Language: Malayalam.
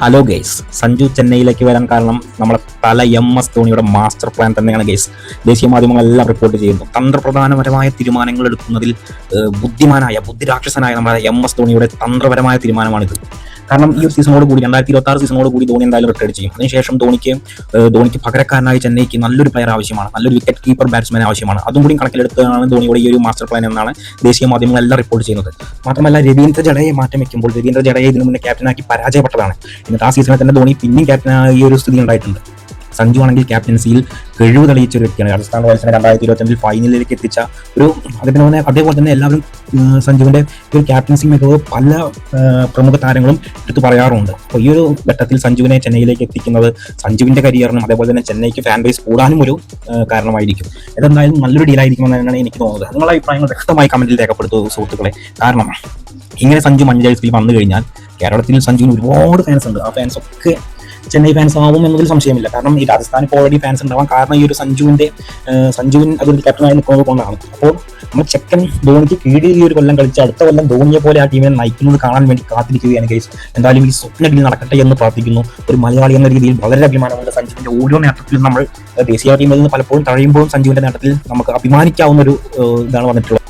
ഹലോ ഗൈസ് സഞ്ജു ചെന്നൈയിലേക്ക് വരാൻ കാരണം നമ്മുടെ തല എം എസ് ധോണിയുടെ മാസ്റ്റർ പ്ലാൻ തന്നെയാണ് ഗൈസ് ദേശീയ മാധ്യമങ്ങളെല്ലാം റിപ്പോർട്ട് ചെയ്യുന്നു. തന്ത്രപ്രധാനപരമായ തീരുമാനങ്ങൾ എടുക്കുന്നതിൽ ബുദ്ധിമാനായ ബുദ്ധിരാക്ഷസനായ നമ്മുടെ എം എസ് ധോണിയുടെ തന്ത്രപരമായ തീരുമാനമാണിത്. കാരണം ഈ ഒരു സീസണോട് കൂടി രണ്ടായിരത്തി ഇരുപത്തി ആറ് സീസണോട് കൂടി ധോണി എന്തായാലും റിട്ടയർ ചെയ്യും. അതിനുശേഷം ധോണിക്ക് ധോണിക്ക് പകരക്കാരനായി ചെന്നൈക്ക് നല്ലൊരു പ്ലെയർ ആവശ്യമാണ് നല്ലൊരു വിക്കറ്റ് കീപ്പർ ബാറ്റ്സ്മാൻ ആവശ്യമാണ്. അതും കൂടി കണക്കിലെടുത്താണ് ധോണിയുടെ ഈ ഒരു മാസ്റ്റർ പ്ലാൻ എന്നാണ് ദേശീയ മാധ്യമങ്ങളെല്ലാം റിപ്പോർട്ട് ചെയ്യുന്നത്. മാത്രമല്ല രവീന്ദ്ര ജഡയെ മാറ്റം വയ്ക്കുമ്പോൾ രവീന്ദ്ര ജഡയെ ഇതിനു മുന്നേ ക്യാപ്റ്റനാക്കി പരാജയപ്പെട്ടതാണ്. എന്നിട്ട് ആ സീസണിൽ തന്നെ ധോണി പിന്നെയും ക്യാപ്റ്റനായ ഒരു സ്ഥിതി ഉണ്ടായിട്ടുണ്ട്. സഞ്ജു ആണെങ്കിൽ ക്യാപ്റ്റൻസിയിൽ കഴിവ് തെളിയിച്ച ഒരു വ്യക്തിയാണ്. രാജസ്ഥാൻ റോയൽസിനെ രണ്ടായിരത്തി ഇരുപത്തഞ്ചിൽ ഫൈനലിലേക്ക് എത്തിച്ച ഒരു അതിന് തന്നെ അതേപോലെ തന്നെ എല്ലാവരും സഞ്ജുവിന്റെ ഒരു ക്യാപ്റ്റൻസി മികവ് പല പ്രമുഖ താരങ്ങളും എടുത്തു പറയാറുണ്ട്. അപ്പോൾ ഈ ഒരു ഘട്ടത്തിൽ സഞ്ജുവിനെ ചെന്നൈയിലേക്ക് എത്തിക്കുന്നത് സഞ്ജുവിന്റെ കരിയറിനും അതേപോലെ തന്നെ ചെന്നൈക്ക് ഫാൻ ബേസ് കൂടാനും ഒരു കാരണമായിരിക്കും. ഇതെന്തായാലും നല്ലൊരു ഡീലായിരിക്കുമെന്ന് തന്നെയാണ് എനിക്ക് തോന്നുന്നത്. നിങ്ങളുടെ അഭിപ്രായങ്ങൾ വ്യക്തമായി കമന്റിൽ രേഖപ്പെടുത്തു സുഹൃത്തുക്കളെ. കാരണം ഇങ്ങനെ സഞ്ജു മഞ്ചേഴ്സിൽ വന്നു കഴിഞ്ഞാൽ കേരളത്തിൽ സഞ്ജുവിന് ഒരുപാട് ഫാൻസ് ഉണ്ട്. ആ ഫാൻസ് ഒക്കെ ചെന്നൈ ഫാൻസ് ആവും എന്നതിൽ സംശയമില്ല. കാരണം ഈ രാജസ്ഥാൻ ഇപ്പോൾ ഓൾറെഡി ഫാൻസ് ഉണ്ടാവാൻ കാരണം ഈ ഒരു സഞ്ജുവിന്റെ സഞ്ജുവിൻ അതൊരു ക്യാപ്റ്റനായി നിൽക്കുന്നത് കൊണ്ടാണ്. അപ്പോൾ നമ്മൾ ചെക്കൻ ധോണിക്ക് കീഴിൽ ഈ ഒരു കൊല്ലം കളിച്ച് അടുത്ത കൊല്ലം ധോണിയെ പോലെ ആ ടീമിനെ നയിക്കുന്നത് കാണാൻ വേണ്ടി കാത്തിരിക്കുകയാണ് ഗൈസ് എന്തായാലും ഈ സ്വപ്നത്തിൽ നടക്കട്ടെ എന്ന് പ്രാർത്ഥിക്കുന്നു. ഒരു മലയാളി എന്ന രീതിയിൽ വളരെ അഭിമാനമുണ്ട് സഞ്ജുവിന്റെ ഓരോ നേട്ടത്തിലും നമ്മൾ ദേശീയ ടീമിൽ നിന്ന് പലപ്പോഴും തഴയുമ്പോഴും സഞ്ജുവിന്റെ നേട്ടത്തിൽ നമുക്ക് അഭിമാനിക്കാവുന്ന ഒരു ഇതാണ് വന്നിട്ടുള്ളത്.